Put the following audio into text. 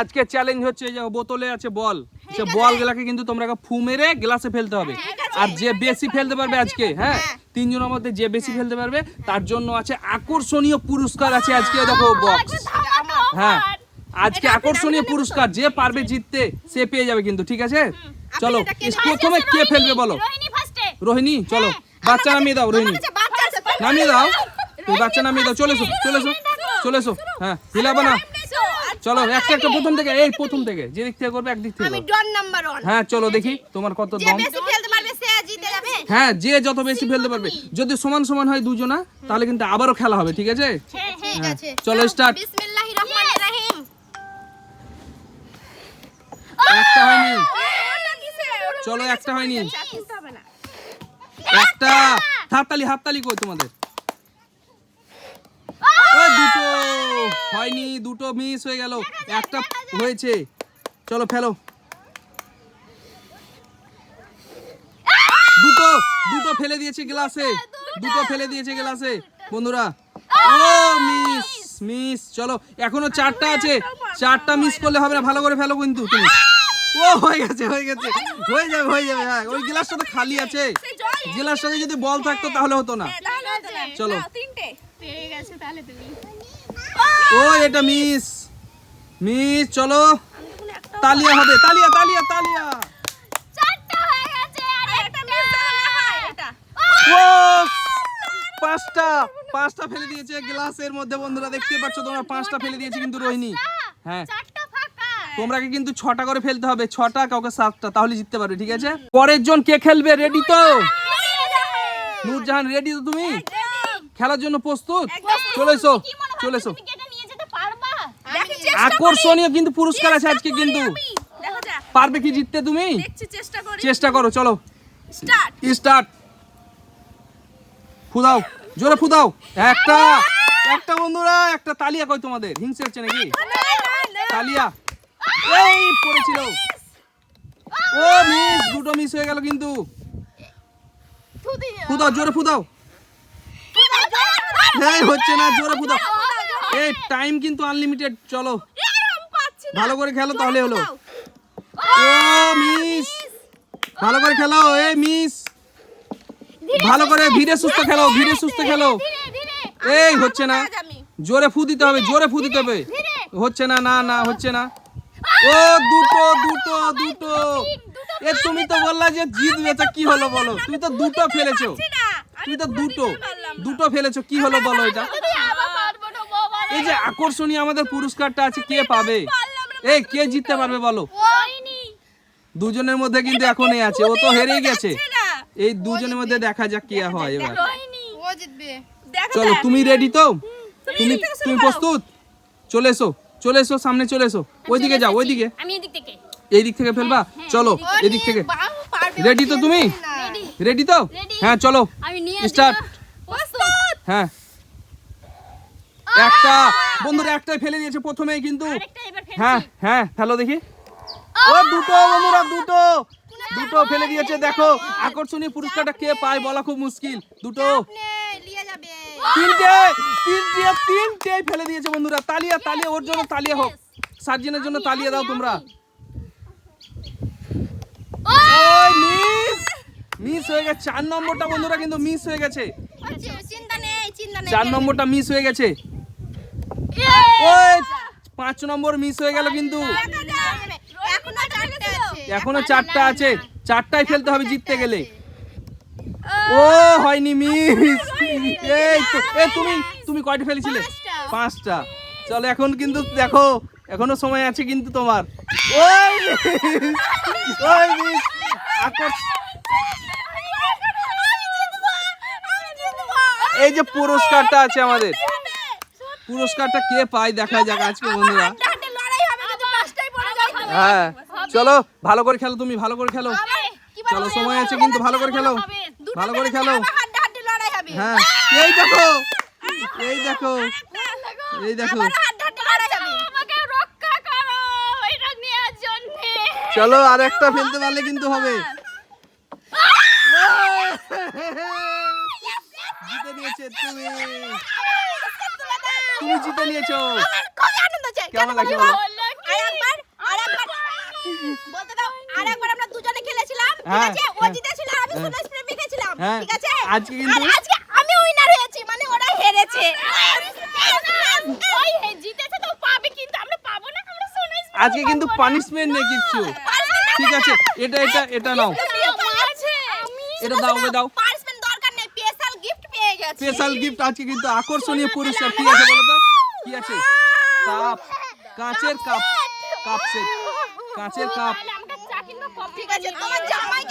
আজকে চ্যালেঞ্জ হচ্ছে যে বোতলে আছে বল। সে বল গুলাকে কিন্তু তোমরা ফু মেরে গ্লাসে ফেলতে হবে। আর যে বেশি ফেলতে পারবে আজকে হ্যাঁ? তিনজনের মধ্যে যে বেশি ফেলতে পারবে তার জন্য আছে আকর্ষণীয় পুরস্কার আছে আজকে দেখো বক্স হ্যাঁ আজকে আকর্ষণীয় পুরস্কার যে পারবে জিততে সে পেয়ে যাবে কিন্তু ঠিক আছে? চলো প্রথমে কে ফেলবে বলো? রোহিণী চলো বাচ্চা নামিয়ে দাও রোহিণী। নামিয়ে দাও। বাচ্চা নামিয়ে দাও চলে এসো চলে এসো চলে এসো। হ্যাঁ হিলাবা না চলো একটা একটা প্রথম থেকে এই প্রথম থেকে যে দিক থেকে করবে একদিক থেকে আমি ডন নাম্বার ওয়ান হ্যাঁ চলো দেখি তোমার কত যে দম। বেশি ফেলতে পারবে সে জিতে যাবে। হ্যাঁ যে যত বেশি ফেলতে পারবে। যদি সমান সমান হয় দুজনা তাহলে কিন্তু আবারও খেলা হবে ঠিক আছে? হ্যাঁ হ্যাঁ ঠিক হ্যাঁ, আছে। চলো স্টার্ট বিসমিল্লাহির রহমানির রহিম। একটা হয়নি। চলো একটা হয়নি। একটা! হাততালি হাততালি কই তোমাদের ওই দুটো হয়নি, দুটো মিস হয়ে গেল, একটা হয়েছে। চলো ফেলো। দুটো দুটো ফেলে দিয়েছে গ্লাসে দুটো ফেলে দিয়েছে গ্লাসে বন্ধুরা, ও মিস মিস চলো, এখনও চারটা আছে। চারটা মিস করলে হবে না, ভালো করে ফেলো কিন্তু তুমি। ও, হয়ে গেছে হয়ে গেছে। হয়ে যাবে হয়ে যাবে হ্যাঁ। ওই গ্লাসটা তো খালি আছে। গ্লাসটাতে যদি বল থাকতো তাহলে হতো না। চলো। পেয়ে গেছে তাহলে তুমি। ও এটা মিস। মিস চলো। তালিয়া হবে তালিয়া তালিয়া তালিয়া। হয়ে পাঁচটা পাঁচটা ফেলে দিয়েছে গ্লাসের মধ্যে বন্ধুরা দেখতে পাচ্ছ তোমরা পাঁচটা ফেলে দিয়েছে কিন্তু রোহিণী। হ্যাঁ। চারটা ফাঁকা। তোমরা কিন্তু ছটা করে ফেলতে হবে? ছটা কাউকে সাতটা তাহলে জিততে পারবে ঠিক আছে? পরের জন কে খেলবে? রেডি তো? নূরজাহান। রেডি তো তুমি? খেলার জন্য প্রস্তুত? চলে এসো কি চলে এসো। তুমি কি এটা নিয়ে যেতে পারবা? দেখি আকর্ষণীয় কিন্তু পুরস্কার আছে আজকে কিন্তু। দেখো যা। পারবে কি জিততে তুমি? চেষ্টা করো। চলো। স্টার্ট। স্টার্ট। ফুদাও জোরে ফুদাও। একটা একটা বন্ধুরা একটা তালিয়া কই তোমাদের? হিংসে হচ্ছে নাকি? তালিয়া। এই পড়েছিল। ও মিস দুটো মিস হয়ে গেল কিন্তু। ফুদাও জোরে ফুদাও। এই হচ্ছে না জোরে ফুদাও এই টাইম কিন্তু আনলিমিটেড চলো। ভালো করে খেলো তাহলে হলো। ও মিস ভালো করে খেলো এই মিস ভালো করে ধীরে সুস্থ খেলো ধীরে সুস্থ খেলো। এই হচ্ছে না। জোরে ফু দিতে হবে জোরে ফু দিতে হবে। হচ্ছে না না না হচ্ছে না। ও দুটো দুটো দুটো এ তুমি তো বললা যে জিতবে তা কি হলো বলো? তুমি তো দুটো ফেলেছো। তুমি তো দুটো। দুটো ফেলেছো কি হলো বলো এটা? এই যে আকর্ষণীয় আমাদের পুরস্কারটা আছে কে পাবে? এই কে জিততে পারবে বলো? দুজনের মধ্যে কিন্তু এখন এই আছে ও তো হেরেই গেছে। এই দুজনের মধ্যে দেখা যাক কে হয় এবার। চলো তুমি রেডি তো? তুমি তুমি প্রস্তুত? চলে এসো চলে এসো সামনে চলে এসো। ওইদিকে যাও ওইদিকে। আমি এদিক থেকে। এই দিক থেকে ফেলবা? চলো এদিক থেকে। রেডি তো তুমি? রেডি রেডি তো? হ্যাঁ চলো। আমি নিয়ে Start. প্রস্তুত হ্যাঁ। একটা। বন্ধুরা একটাই ফেলে দিয়েছে প্রথমেই কিন্তু। হ্যাঁ হ্যাঁ ফেলো দেখি। ও! দুটো বন্ধুরা দুটো। দুটো ফেলে দিয়েছে দেখো। আকর্ষণীয় পুরস্কারটা কে পায় বলা খুব মুশকিল। দুটো। তিনটে। তিনটে তিনটে ফেলে দিয়েছে বন্ধুরা। তালিয়া তালিয়া ওর জন্য তালিয়া হোক। সার্জেনের জন্য তালিয়া দাও তোমরা। মিস! মিস হয়ে গেছে। চার নম্বরটা বন্ধুরা কিন্তু মিস হয়ে গেছে। চার নম্বরটা মিস হয়ে গেছে। পাঁচ নম্বর মিস হয়ে গেল কিন্তু। এখনও চারটে আছে। এখনও চারটা আছে। চারটাই ফেলতে হবে জিততে গেলে। ও হয়নি মিস এই তো এ তুমি তুমি কয়টা ফেলেছিলে? পাঁচটা। চলো এখন কিন্তু দেখো এখনও সময় আছে কিন্তু তোমার। ওই ওই মিস এই যে পুরস্কারটা আছে আমাদের। পুরস্কারটা কে পায় দেখা যাক আজকে বন্ধুরা। হ্যাঁ চলো, ভালো করে খেলো তুমি, ভালো করে খেলো। চলো, সময় আছে কিন্তু ভালো করে খেলো। ভালো করে খেলো। হ্যাঁ এই দেখো এই দেখো এই দেখো। চলো আর একটা ফেলতে পারলে কিন্তু হবে। তুমি তুমি জিতে নিয়েছো খুবই আনন্দ হচ্ছে কেমন লাগছে বলো আরেকবার বলতে দাও আরেকবার আমরা দুজনে খেলেছিলাম ঠিক হ্যাঁ, আছে ও হ্যাঁ। জিতেছিল আমি হ্যাঁ। স্প্রে মেখেছিলাম হ্যাঁ, ঠিক আছে আজকে কিন্তু- আজকে আমি উইনার হয়েছি মানে ওরা হেরেছে ওই জিতেছে তো পাবে কিন্তু আমরা পাবো না আমরা সোনাই আজকে কিন্তু পানিশমেন্ট নেই কিছু ঠিক আছে এটা এটা এটা নাও এটা দাও দাও পার্সমেন্ট দরকার নেই স্পেশাল স্পেশাল গিফট আছে কিন্তু আকর্ষণীয় পুরস্কার। কি আছে বলো তো? কি আছে? কাপ। কাঁচের কাপ। Cup set. কাঁচের কাপ। ঠিক আছে তোমার জামাইকে